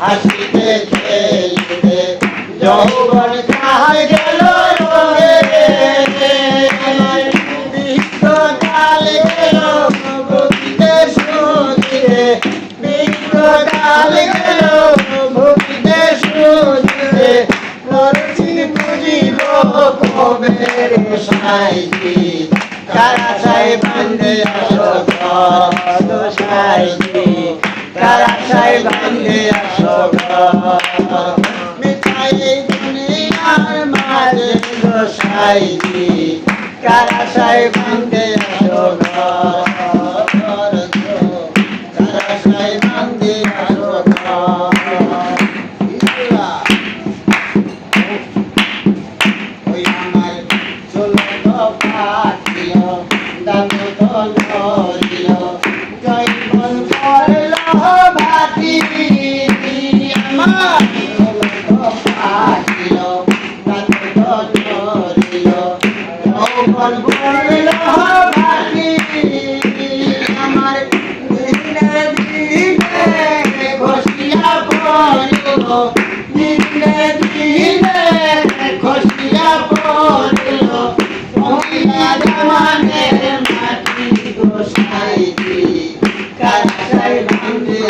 হাসিতে খেলিতে যৌবন কাহায় গেল রঙে। বিশ্বকাল গেল, ভক্তিতে সুদিরে বিশ্বকাল গেল, ভক্তিতে সুদিরে নরসি বুঝিল কবে সাইজি কারা সাই বান্ধে আলো কারা সাই বান্ধে যাইতি কারাশাই বান্ধে আসো কারাশাই বান্ধে আসো ওই আমার চলো তো পাঠিও দাদু তো দিনে দিনে খসিয়া পড়ল। মহিলা জামানের মাটি গোসাই কাঁচাই ভাঙে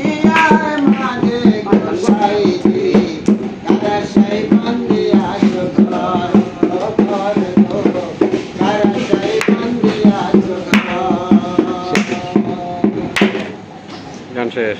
Entonces...